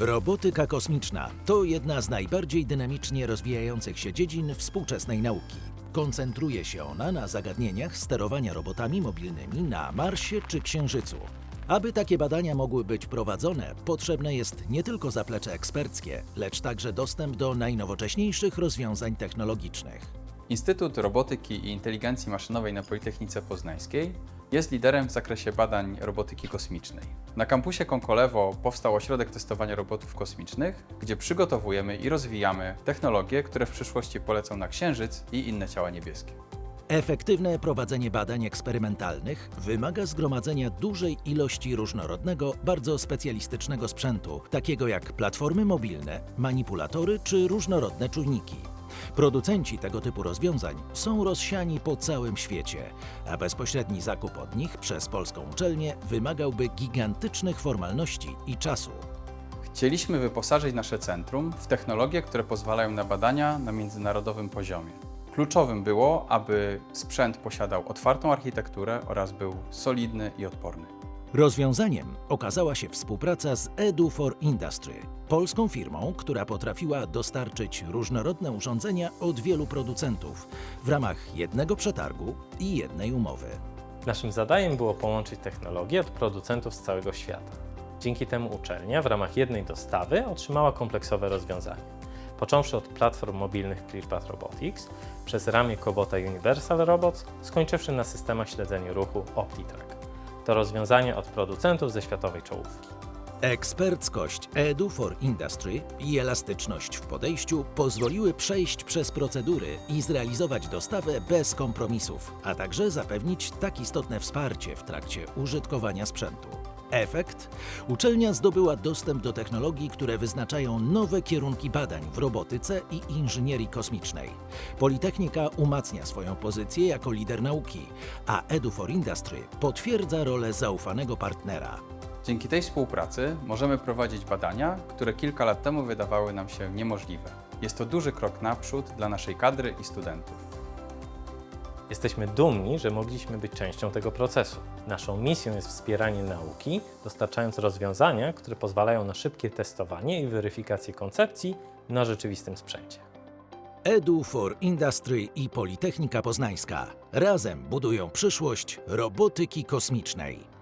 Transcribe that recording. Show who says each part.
Speaker 1: Robotyka kosmiczna to jedna z najbardziej dynamicznie rozwijających się dziedzin współczesnej nauki. Koncentruje się ona na zagadnieniach sterowania robotami mobilnymi na Marsie czy Księżycu. Aby takie badania mogły być prowadzone, potrzebne jest nie tylko zaplecze eksperckie, lecz także dostęp do najnowocześniejszych rozwiązań technologicznych.
Speaker 2: Instytut Robotyki i Inteligencji Maszynowej na Politechnice Poznańskiej jest liderem w zakresie badań robotyki kosmicznej. Na kampusie Konkolewo powstał ośrodek testowania robotów kosmicznych, gdzie przygotowujemy i rozwijamy technologie, które w przyszłości polecą na Księżyc i inne ciała niebieskie.
Speaker 1: Efektywne prowadzenie badań eksperymentalnych wymaga zgromadzenia dużej ilości różnorodnego, bardzo specjalistycznego sprzętu, takiego jak platformy mobilne, manipulatory czy różnorodne czujniki. Producenci tego typu rozwiązań są rozsiani po całym świecie, a bezpośredni zakup od nich przez polską uczelnię wymagałby gigantycznych formalności i czasu.
Speaker 2: Chcieliśmy wyposażyć nasze centrum w technologie, które pozwalają na badania na międzynarodowym poziomie. Kluczowym było, aby sprzęt posiadał otwartą architekturę oraz był solidny i odporny.
Speaker 1: Rozwiązaniem okazała się współpraca z Edu for Industry, polską firmą, która potrafiła dostarczyć różnorodne urządzenia od wielu producentów w ramach jednego przetargu i jednej umowy.
Speaker 3: Naszym zadaniem było połączyć technologie od producentów z całego świata. Dzięki temu uczelnia w ramach jednej dostawy otrzymała kompleksowe rozwiązanie. Począwszy od platform mobilnych ClearPath Robotics, przez ramię Kobota Universal Robots, skończywszy na systemach śledzenia ruchu OptiTrack. To rozwiązanie od producentów ze światowej czołówki.
Speaker 1: Eksperckość Edu for Industry i elastyczność w podejściu pozwoliły przejść przez procedury i zrealizować dostawę bez kompromisów, a także zapewnić tak istotne wsparcie w trakcie użytkowania sprzętu. Efekt? Uczelnia zdobyła dostęp do technologii, które wyznaczają nowe kierunki badań w robotyce i inżynierii kosmicznej. Politechnika umacnia swoją pozycję jako lider nauki, a Edu for Industry potwierdza rolę zaufanego partnera.
Speaker 2: Dzięki tej współpracy możemy prowadzić badania, które kilka lat temu wydawały nam się niemożliwe. Jest to duży krok naprzód dla naszej kadry i studentów.
Speaker 3: Jesteśmy dumni, że mogliśmy być częścią tego procesu. Naszą misją jest wspieranie nauki, dostarczając rozwiązania, które pozwalają na szybkie testowanie i weryfikację koncepcji na rzeczywistym sprzęcie.
Speaker 1: Edu for Industry i Politechnika Poznańska razem budują przyszłość robotyki kosmicznej.